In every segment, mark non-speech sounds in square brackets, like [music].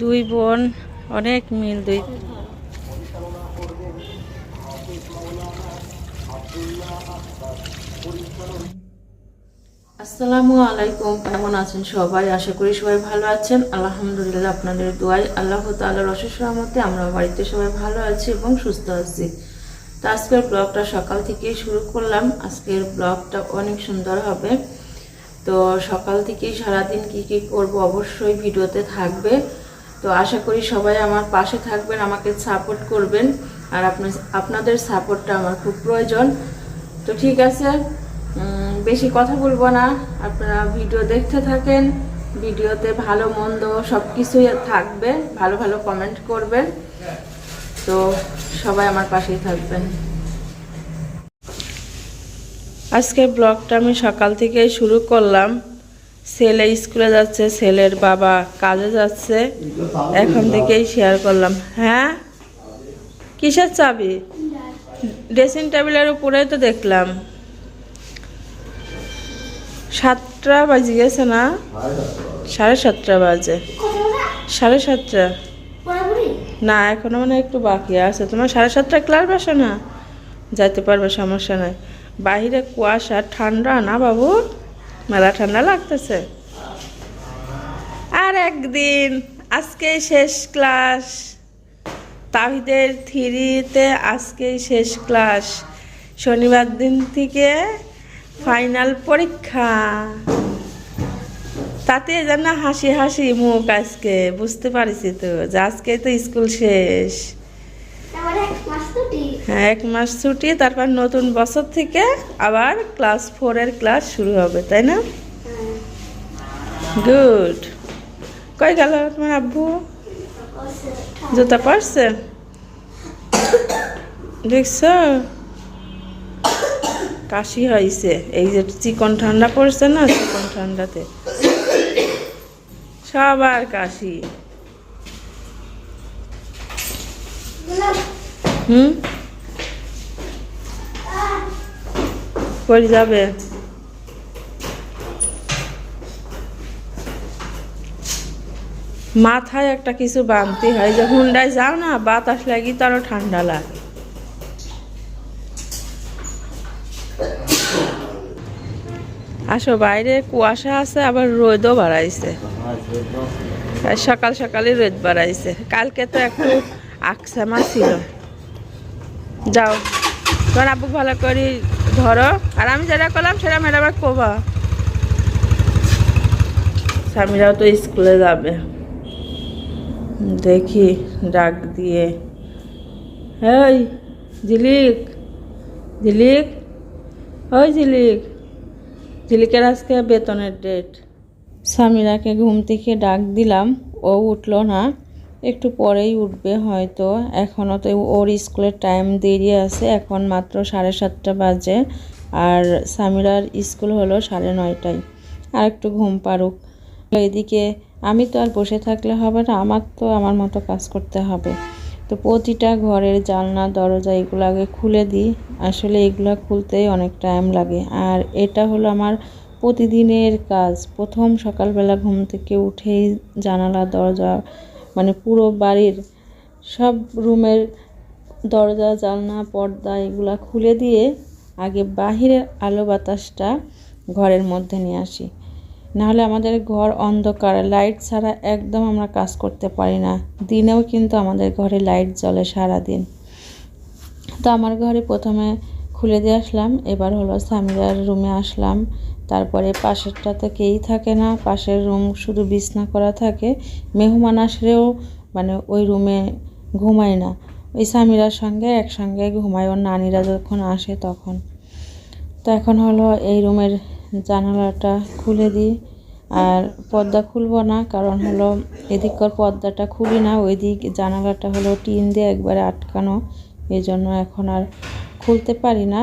দুই বোন, অনেক মিল দুই। আসসালামু আলাইকুম, কেমন আছেন সবাই? আশা করি সবাই ভালো আছেন। আলহামদুলিল্লাহ আপনাদের দোয়াই আল্লাহ তাআলার অশেষ রহমতে আমরা বাড়িতে সবাই ভালো আছি এবং সুস্থ আছি। তো আজকের ব্লগটা সকাল থেকেই শুরু করলাম। আজকের ব্লগটা অনেক সুন্দর হবে। তো সকাল থেকেই সারাদিন কি কি করব অবশ্যই ভিডিওতে থাকবে। তো আশা করি সবাই আমার পাশে থাকবেন, আমাকে সাপোর্ট করবেন, আর আপনার আপনাদের সাপোর্টটা আমার খুব প্রয়োজন। তো ঠিক আছে বেশি কথা বলব না, আপনারা ভিডিও দেখতে থাকেন, ভিডিওতে ভালো, মন্দ সব কিছুই থাকবে, ভালো ভালো কমেন্ট করবেন। তো সবাই আমার পাশেই থাকবেন। আজকের ব্লগটা আমি সকাল থেকেই শুরু করলাম। ছেলে স্কুলে যাচ্ছে, ছেলের বাবা কাজে যাচ্ছে। এখন থেকেই শেয়ার করলাম। হ্যাঁ? কিসের চাবি? ড্রেসিং টেবিলের উপরেই তো দেখলাম। সাতটা বাজে গেছে না? সাড়ে সাতটা বাজে। সাড়ে সাতটা। না, এখনও মানে একটু বাকি আছে। তোমার সাড়ে সাতটা ক্লাস বসে না? যাইতে পারবে, সমস্যা নাই। বাহিরে কুয়াশা, ঠান্ডা না বাবু? মেলা ঠান্ডা লাগতেছে। আর একদিন আজকেই শেষ ক্লাস। তাহিদের থ্রিতে আজকেই শেষ ক্লাস। শনিবার দিন থেকে ফাইনাল পরীক্ষা। তাতে যেন হাসি হাসি মুখ আজকে, বুঝতে পারিছি তো, যে আজকে তো স্কুল শেষ। হ্যাঁ এক মাস ছুটি, তারপর নতুন বছর থেকে আবার ক্লাস ফোরের ক্লাস শুরু হবে, তাই না? গুড কই গেল তোমার আব্বু? জুতা পারছে? দেখছ? কাশি হয়েছে। এই যে চিকন ঠান্ডা পড়ছে না, চিকন ঠান্ডাতে। সবার কাশি। হুম? কই যাবে। মাথায় একটা কিছু বাঁধতে হয়, যে হুন্ডায় যাও না, বাতাস লাগি তো আরও ঠান্ডা লাগে। আসো, বাইরে কুয়াশা আছে, আবার রোদও বাড়াইছে। সকাল সকালে রোদ বাড়াইছে। কালকে তো একটু আকসামা ছিল। যাও। তোমার আব্বু ভালো করে ধরো। আর আমি যেটা করলাম সেটা ম্যাডাম কোবা স্বামীরাও তো স্কুলে যাবে। দেখি, ডাক দিয়ে। এই, ঝিলিক ঝিলিক। ওই ঝিলিক। ঝিলিকের আজকে বেতনের ডেট স্বামীরাকে ঘুম থেকে ডাক দিলাম। ও উঠল না। একটু পরেই উঠবে, হয়তো। এখনও তো ওর স্কুলের টাইম দেরি আছে, এখন মাত্র সাড়ে সাতটা বাজে। আর সামিরার স্কুল হলো সাড়ে নয়টায়। আর একটু ঘুম পারুক এদিকে আমি তো আর বসে থাকলে হবে না, আমার তো আমার মতো কাজ করতে হবে। তো প্রতিটা ঘরের জানলা, দরজা এগুলো আগে খুলে দিই। আসলে এগুলো খুলতেই অনেক টাইম লাগে। আর এটা হলো আমার প্রতিদিনের কাজ। প্রথম সকালবেলা ঘুম থেকে উঠেই জানালা, দরজা মানে পুরো বাড়ির সব রুমের দরজা, জানলা, পর্দা এগুলা খুলে দিয়ে আগে বাহিরের আলো বাতাসটা ঘরের মধ্যে নিয়ে আসি। নাহলে আমাদের ঘর অন্ধকার, লাইট ছাড়া একদম আমরা কাজ করতে পারি না। দিনেও কিন্তু আমাদের ঘরে লাইট জ্বলে সারা দিন তো আমার ঘরে প্রথমে খুলে দিয়ে আসলাম, এবার হলো সামিরার রুমে আসলাম। তারপরে পাশেরটাতে কেই থাকে না, পাশের রুম শুধু বিছনা করা থাকে। মেহমান আসলেও মানে ওই রুমে ঘুমায় না। ওই সামিরার সঙ্গে, একসঙ্গে ঘুমায়। ওর নানিরা যখন আসে তখন। তো এখন হলো এই রুমের জানালাটা খুলে দিই। আর পর্দা খুলবো না, কারণ হলো এদিককার পর্দাটা খুলি না ওই দিক জানালাটা হলো টিন দিয়ে একবারে আটকানো। এই জন্য এখন আর খুলতে পারি না,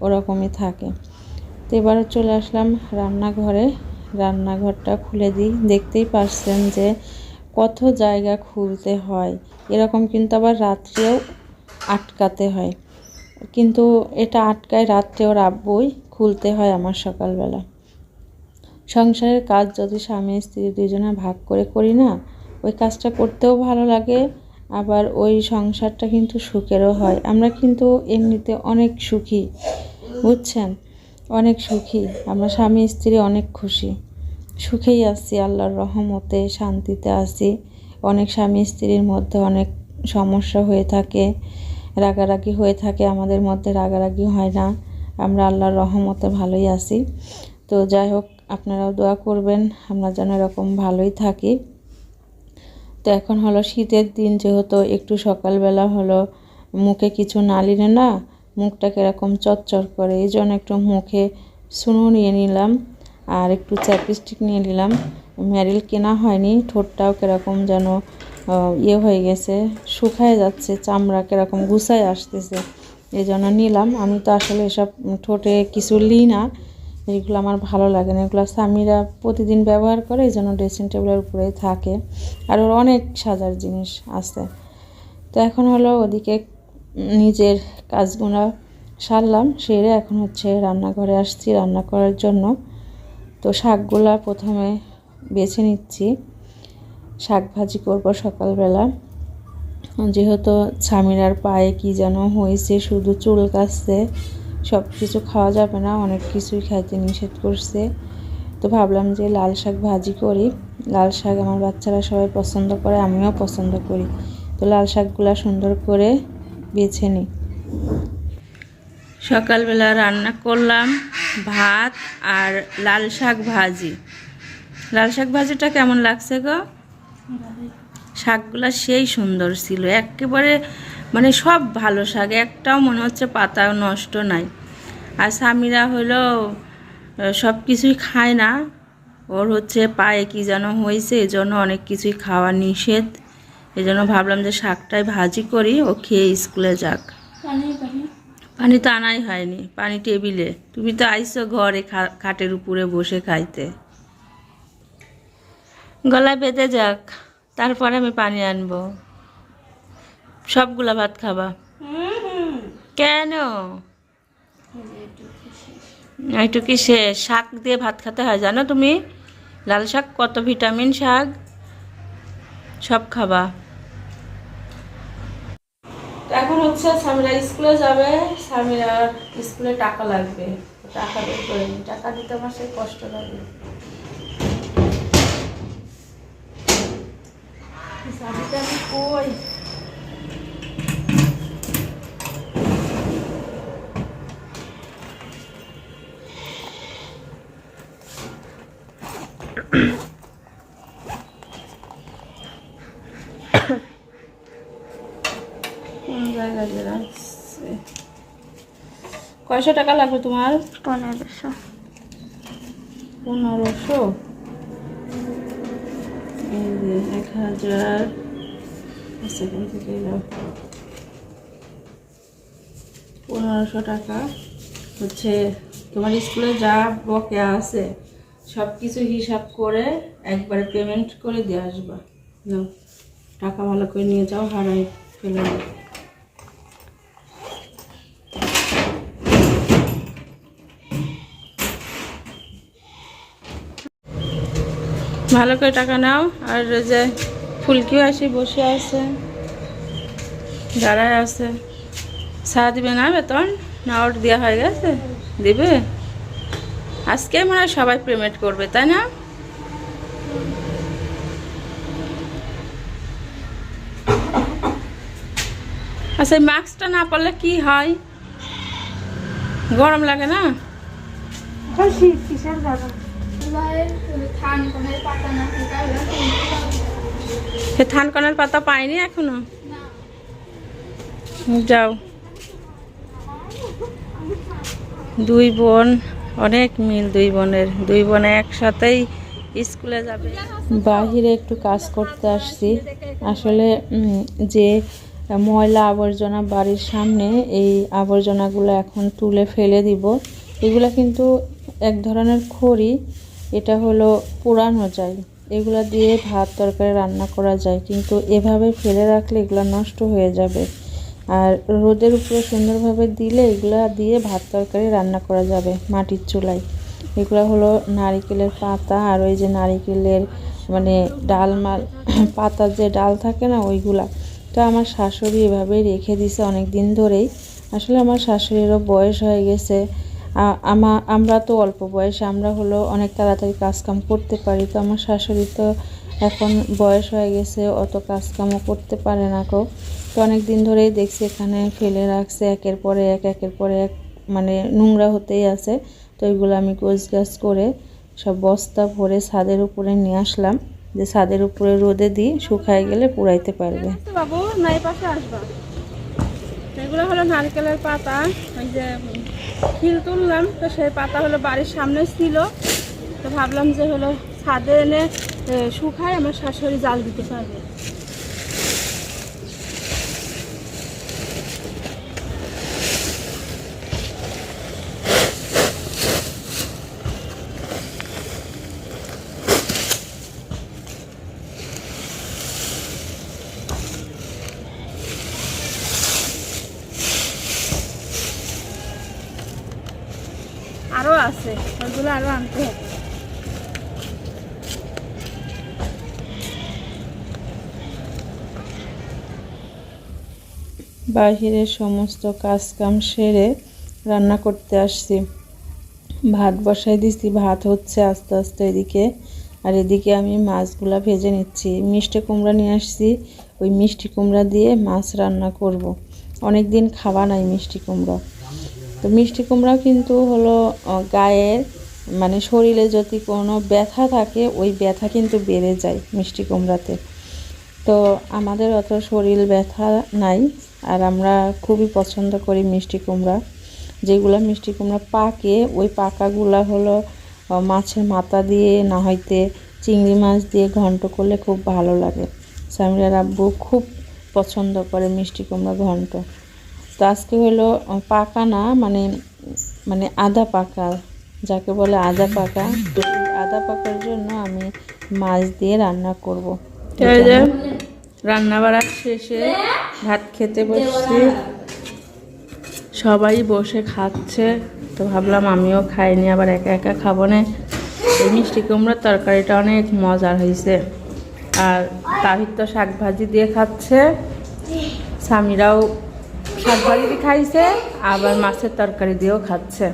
ওরকমই থাকে। তো এবারে চলে আসলাম রান্নাঘরে। রান্নাঘরটা খুলে দিই। দেখতেই পারছেন যে কত জায়গা খুলতে হয়। এরকম কিন্তু আবার রাত্রেও আটকাতে হয়। কিন্তু এটা আটকায় রাত্রে ওর খুলতে হয় আমার সকালবেলা। সংসারের কাজ যদি স্বামী স্ত্রী দুজনে ভাগ করে করি না, ওই কাজটা করতেও ভালো লাগে, আবার ওই সংসারটা কিন্তু সুখেরও হয়। আমরা কিন্তু এমনিতে অনেক সুখী, বুঝছেন? অনেক সুখী। আমরা স্বামী, স্ত্রী অনেক খুশি। সুখেই আছি, আল্লাহর রহমতে, শান্তিতে আছি। অনেক স্বামী, স্ত্রীর মধ্যে অনেক সমস্যা হয়ে থাকে, রাগারাগি হয়ে থাকে, আমাদের মধ্যে রাগারাগি হয় না। আমরা আল্লাহর রহমতে ভালোই আছি। তো যাই হোক, আপনারাও দোয়া করবেন, আমরা যেন এরকম ভালোই থাকি। তো এখন হলো শীতের দিন, যেহেতু একটু সকালবেলা হলো মুখে কিছু না না মুখটা কীরকম চচ্চর করে, এই জন্য একটু মুখে সুনো নিয়ে নিলাম আর একটু চ্যাপস্টিক নিয়ে নিলাম। ম্যারিল কেনা হয়নি, ঠোঁটটাও কীরকম যেন ইয়ে হয়ে গেছে, শুকায় যাচ্ছে, চামড়া কীরকম গুছায় আসতেছে, এই জন্য নিলাম। আমি তো আসলে এসব ঠোঁটে কিছু নিই না, এগুলো আমার ভালো লাগে না, এগুলো স্বামীরা প্রতিদিন ব্যবহার করে, এই জন্য ড্রেসিং টেবিলের উপরেই থাকে। আর ওর অনেক সাজার জিনিস আছে। তো এখন হলো ওদিকে নিজের কাজগুলো সারলাম, সেরে এখন হচ্ছে রান্নাঘরে আসছি, রান্না করার জন্য। তো শাকগুলা প্রথমে বেছে নিচ্ছি। শাক ভাজি করব সকালবেলা। যেহেতু স্বামীরার পায়ে কি যেন হয়েছে, শুধু চুল কাটছে সব কিছু খাওয়া যাবে না, অনেক কিছুই খাইতে নিষেধ করছে। তো ভাবলাম যে লাল শাক ভাজি করি। লাল শাক আমার বাচ্চারা সবাই পছন্দ করে, আমিও পছন্দ করি। তো লাল শাকগুলা সুন্দর করে বেছে নিই সকালবেলা রান্না করলাম ভাত আর লাল শাক ভাজি। লাল শাক ভাজিটা কেমন লাগছে গো? শাকগুলা সেই সুন্দর ছিল। একেবারে মানে সব ভালো শাক, একটাও মনে হচ্ছে পাতা নষ্ট নাই। আর স্বামীরা হলো সব কিছুই খায় না। ওর হচ্ছে পায়ে কি যেন হয়েছে এই জন্য অনেক কিছুই খাওয়া নিষেধ। এই জন্য ভাবলাম যে শাকটাই ভাজি করি, ও খেয়ে স্কুলে যাক। পানি তো আনাই হয়নি, পানি টেবিলে। তুমি তো আইসো ঘরে খাটের উপরে বসে খাইতে। গলায় বেঁধে যাক, তারপরে আমি পানি আনব। সবগুলা ভাত খাবা? কেন? একটু কি শেষ শাক দিয়ে ভাত খেতে হয় জানো তুমি? লাল শাক, কত ভিটামিন শাক, সব খাবা। হচ্ছে স্বামীরা স্কুলে যাবে স্বামীরা স্কুলে টাকা লাগবে। টাকা করে টাকা দিতে আমার সে কষ্ট লাগে। স্বামীটা আমি কই? কোন জায়গায় যে রাখছে কয়শো টাকা লাগবে তোমার? পনেরোশো। পনেরোশো? এই যে এক হাজার। সেখান থেকে পনেরোশো টাকা। হচ্ছে তোমার স্কুলে যা বকেয়া আছে সব কিছু হিসাব করে একবারে পেমেন্ট করে দিয়ে আসবা। নাও টাকা ভালো করে নিয়ে যাও হারাই ফেলে ভালো করে টাকা নাও। আর যে ফুলকিও আসি, বসে আছে, দাঁড়ায় আছে। সারা দিবে না বেতন? না, ওর দেওয়া হয়ে গেছে? দিবে? আজকে মনে হয় সবাই পেমেন্ট করবে, তাই না? আচ্ছা মাস্কটা না পরলে কি হয়? গরম লাগে না? শীত কিসের থানকনের পাতা পাইনি এখনও? যাও। দুই বোন অনেক মিল দুই বোনের। দুই বোন একসাথেই স্কুলে যাবে। বাহিরে একটু কাজ করতে আসছি। আসলে যে ময়লা আবর্জনা বাড়ির সামনে এই আবর্জনাগুলো এখন তুলে ফেলে দিব এগুলো কিন্তু এক ধরনের খড়ি। এটা হলো পুরানো যায়। এগুলো দিয়ে ভাত তরকারি রান্না করা যায়, কিন্তু এভাবে ফেলে রাখলে এগুলো নষ্ট হয়ে যাবে। আর রোদের উপরে সুন্দরভাবে দিলে এগুলা দিয়ে ভাত তরকারি রান্না করা যাবে মাটির চুলায়। এগুলো হলো নারিকেলের পাতা আর ওই যে নারিকেলের মানে ডাল মাল [clears throat] পাতার যে ডাল থাকে না ওইগুলা। তো আমার শাশুড়ি এভাবে রেখে দিছে অনেক দিন ধরেই। আসলে আমার শাশুড়িরও বয়স হয়ে গেছে। আমা আমরা তো অল্প বয়সে, আমরা হলো অনেক তাড়াতাড়ি কাজকাম করতে পারি। তো আমার শাশুড়ি তো এখন বয়স হয়ে গেছে, অত কাজকামও করতে পারে না কেউ তো অনেক দিন ধরেই দেখছি এখানে ফেলে রাখছে, একের পরে এক, একের পরে এক মানে নোংরা হতেই আছে। তো ওইগুলো আমি গোছ গাছ করে সব বস্তা ভরে ছাদের উপরে নিয়ে আসলাম। যে ছাদের উপরে রোদে দিই, শুকায় গেলে পুড়াইতে পারবে। বাবু, না, এই পাশে আসবা। এগুলো হলো নারকেলের পাতা, ওই যে খিল তুললাম, তো সেই পাতা হলো বাড়ির সামনে ছিল। তো ভাবলাম যে হলো ছাদে এনে শুকায় আমার শাশুড়ি জাল দিতে পারবে। আরও আছে। ওইগুলো আরও আনতে হবে। বাহিরের সমস্ত কাজকাম সেরে রান্না করতে আসছি। ভাত বসাই দিছি, ভাত হচ্ছে আস্তে আস্তে এদিকে। আর এদিকে আমি মাছগুলা ভেজে নিচ্ছি। মিষ্টি কুমড়া নিয়ে আসছি। ওই মিষ্টি কুমড়া দিয়ে মাছ রান্না করব। অনেক দিন খাওয়া নাই মিষ্টি কুমড়া। তো মিষ্টি কুমড়া কিন্তু হলো গায়ের মানে শরীরে যদি কোনো ব্যথা থাকে, ওই ব্যথা কিন্তু বেড়ে যায় মিষ্টি কুমড়াতে। তো আমাদের অত শরীর ব্যথা নাই, আর আমরা খুবই পছন্দ করি মিষ্টি কুমড়া। যেগুলো মিষ্টি কুমড়া পাকে, ওই পাকাগুলা হলো মাছের মাথা দিয়ে, না হইতে চিংড়ি মাছ দিয়ে ঘন্ট করলে খুব ভালো লাগে। সামিরার আব্বু খুব পছন্দ করে মিষ্টি কুমড়া ঘন্ট। তো আজকে হলো পাকা না মানে মানে আদা পাকা যাকে বলে আদা পাকা। তো আদা পাকার জন্য আমি মাছ দিয়ে রান্না করব। রান্না বাড়া শেষে ভাত খেতে বসছি। সবাই বসে খাচ্ছে। তো ভাবলাম আমিও খাইনি আবার একা একা খাব না। এই মিষ্টি কুমড়োর তরকারিটা অনেক মজার হয়েছে আর তাহির তো শাক ভাজি দিয়ে খাচ্ছে। স্বামীরাও শাক ভাজি খাইছে? আবার মাছের তরকারি দিয়েও খাচ্ছে।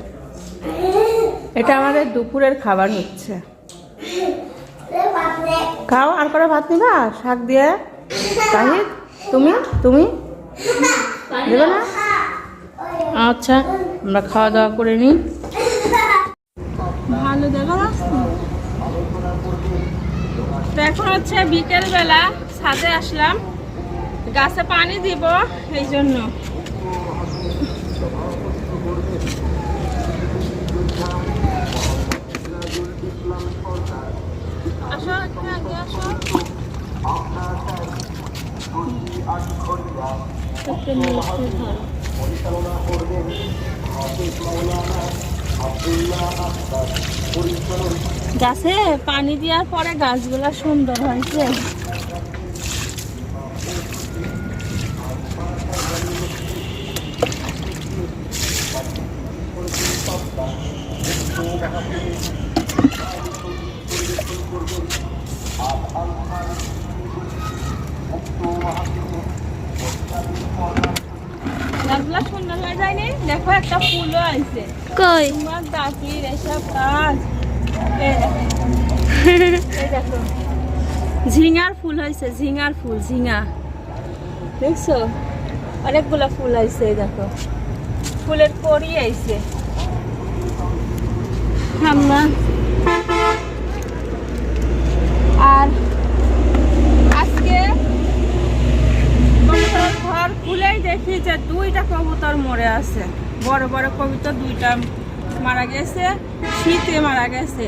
এটা আমাদের দুপুরের খাবার হচ্ছে। খাও, আর করে ভাত নিবা? শাক দিয়ে? তাহির তুমি? তুমি? দেবে না? আচ্ছা আমরা খাওয়া দাওয়া করে নিই। ভালো দেখা যাচ্ছে? তো এখন হচ্ছে বিকেল বেলা ছাদে আসলাম। গাছে পানি দিব, এই জন্য। গাছে পানি দেওয়ার পরে গাছগুলো সুন্দর হয়েছে গাছগুলো সুন্দর হয়ে যায়নি? দেখো একটা ফুলও আছে কই? তোমার এসব কাজ। ঝিঙার ফুল হয়েছে ঝিঙার ফুল ঝিঙা। দেখছ? অনেকগুলো ফুল হয়েছে দেখো। ফুলের কড়ি আইছে। আমরা আর আজকে কবুতর ঘর খুলেই দেখি যে দুইটা কবুতর মরে আছে। বড় বড় কবুতর দুইটা মারা গেছে, শীতে মারা গেছে।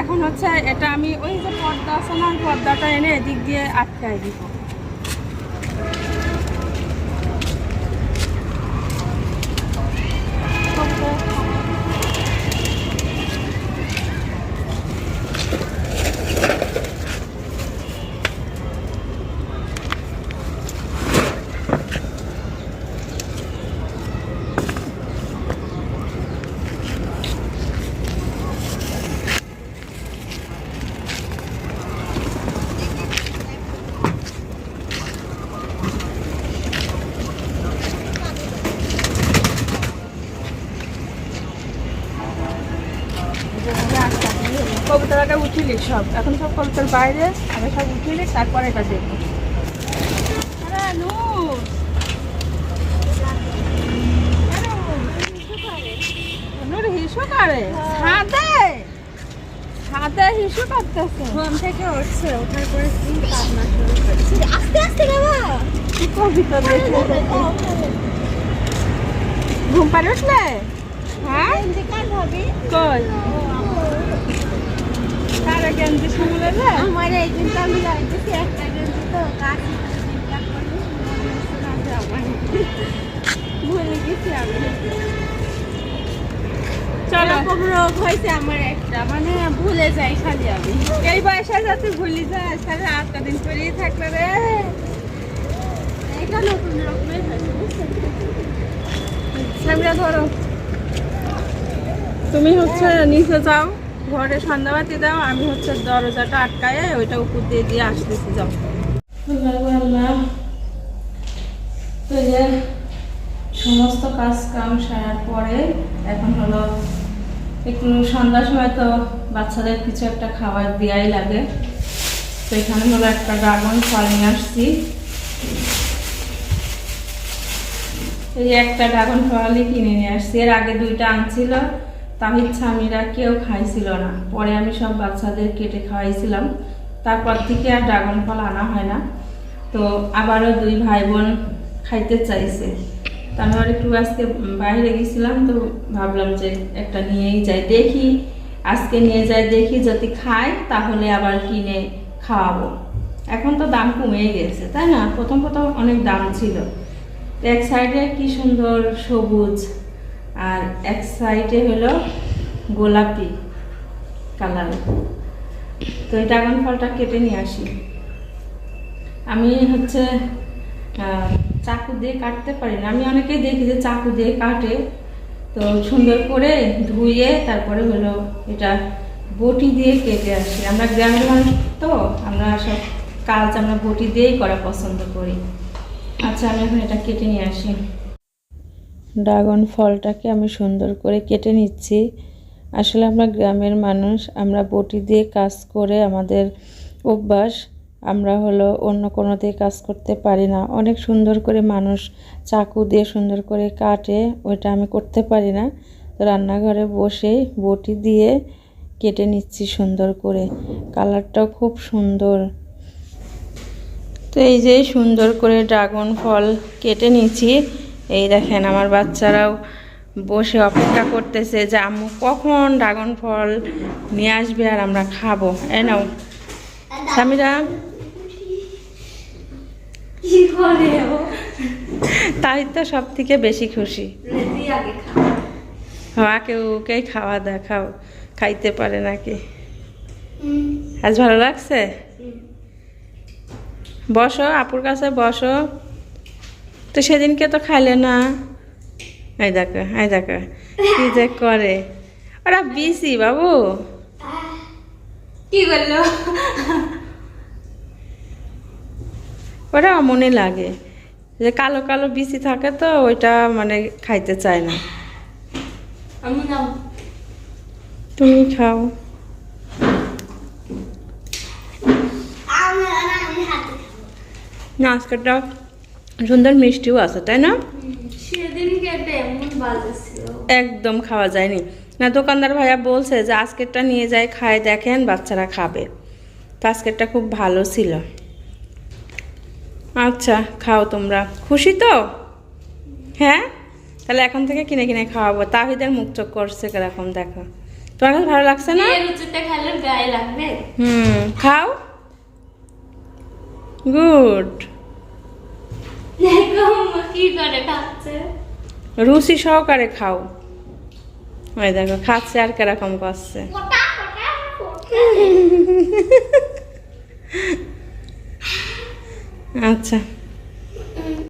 এখন হচ্ছে এটা আমি ওই যে পর্দা আছে না, পর্দাটা এনে এদিক দিয়ে আটকায় দিব। সব। এখন সব কল্পের বাইরে আগে সব উঠিয়ে তারপরে এটা দেখব। হিসু করে? ছাদে! ছাদে হিসু করতেছে ঘুম থেকে উঠছে ওঠার পরে স্কিন কান্না শুরু করেছে আস্তে আস্তে বাবা কি করবি তোর ঘুম পাড়ে উঠলে হ্যাঁ কই? কারে গেঞ্জি শুনলে রে আমার এই দিনটা আমি যাইতেছি একটা গেঞ্জি তো কাজ ভুলে গেছি আমি। চলো। রোগ হয়েছে আমার একটা মানে ভুলে যাই খালি আমি। এই বয়সে যাতে ভুলি করেই থাকলে রে। এটা নতুন রকমের হয়েছে ধরো। তুমি হচ্ছে নিচে যাও। ঘরে সন্ধ্যাবাতি দাও, আমি হচ্ছে দরজাটা আটকায় ওইটা উপর দিয়ে দিয়ে আসতেছি, যাও। তো যে সমস্ত কাজ কাম সারার পরে এখন হলো একটু সন্ধ্যার সময় তো বাচ্চাদের কিছু একটা খাবার দেওয়াই লাগে। তো এখানে হলো একটা ড্রাগন ফল নিয়ে আসছি। এই একটা ড্রাগন ফলই কিনে নিয়ে আসছি। এর আগে দুইটা আনছিল। তাহিদ স্বামীরা কেউ খাইছিল না। পরে আমি সব বাচ্চাদের কেটে খাওয়াইছিলাম। তারপর থেকে আর ড্রাগন ফল আনা হয় না। তো আবারও দুই ভাই বোন খাইতে চাইছে। তারপর একটু আজকে বাইরে গেছিলাম, তো ভাবলাম যে একটা নিয়েই যাই। দেখি, আজকে নিয়ে যাই, দেখি যদি খাই, তাহলে আবার কিনে খাওয়াবো। এখন তো দাম কমে গেছে, তাই না? প্রথম প্রথম অনেক দাম ছিল। এক সাইডে কি সুন্দর সবুজ আর এক সাইডে হলো গোলাপি কালার। তো এই ড্রাগন ফলটা কেটে নিয়ে আসি। আমি হচ্ছে চাকু দিয়ে কাটতে পারি না। আমি অনেকেই দেখি যে চাকু দিয়ে কাটে। তো সুন্দর করে ধুয়ে তারপরে হলো এটা বটি দিয়ে কেটে আসি। আমরা গ্রামের মানুষ তো, আমরা সব কাজ আমরা বটি দিয়েই করা পছন্দ করি। আচ্ছা আমি এখন এটা কেটে নিয়ে আসি। ড্রাগন ফলটাকে আমি সুন্দর করে কেটে নিচ্ছি। আসলে আমরা গ্রামের মানুষ, আমরা বটি দিয়ে কাজ করে আমাদের অভ্যাস, আমরা হলো অন্য কোনো দিয়ে কাজ করতে পারি না। অনেক সুন্দর করে মানুষ চাকু দিয়ে সুন্দর করে কাটে, ওইটা আমি করতে পারি না। তো রান্নাঘরে বসে বটি দিয়ে কেটে নিচ্ছি সুন্দর করে। কালারটাও খুব সুন্দর। তো এই যে সুন্দর করে ড্রাগন ফল কেটে নিচ্ছি। এই দেখেন আমার বাচ্চারাও বসে অপেক্ষা করতেছে যে আম্মু কখন ড্রাগন ফল নিয়ে আসবে আর আমরা খাব। এ নাও। স্বামীরা তাই তো সব থেকে বেশি খুশি। হ্যাঁ কেউ ওকেই খাওয়া দেখাও। খাইতে পারে নাকি? আজ ভালো লাগছে? বসো আপুর কাছে বসো। তো সেদিনকে তো খাইলে না। এই দেখো এই দেখো কি যে করে। ওরা বিসি বাবু। কি করল? ওরা মনে লাগে। যে কালো কালো বিসি থাকে তো ওইটা মানে খাইতে চায় না। তুমি খাও। না আজকেরটা সুন্দর মিষ্টিও আছে তাই না? একদম খাওয়া যায়নি। না দোকানদার ভাইয়া বলছে যে আজকেরটা নিয়ে যায় খায় দেখেন বাচ্চারা খাবে। তো আজকেরটা খুব ভালো ছিল। আচ্ছা খাও তোমরা। খুশি তো? হ্যাঁ? তাহলে এখন থেকে কিনে কিনে খাওয়াবো। তাহিদের মুখ চোখ করছে কীরকম দেখো। তোমার কাছে ভালো লাগছে না? হুম খাও। গুড দেখো মা কি করে খাচ্ছে রুচি সহকারে খাও। ওই দেখো খাচ্ছে আর কেরকম করছে। আচ্ছা।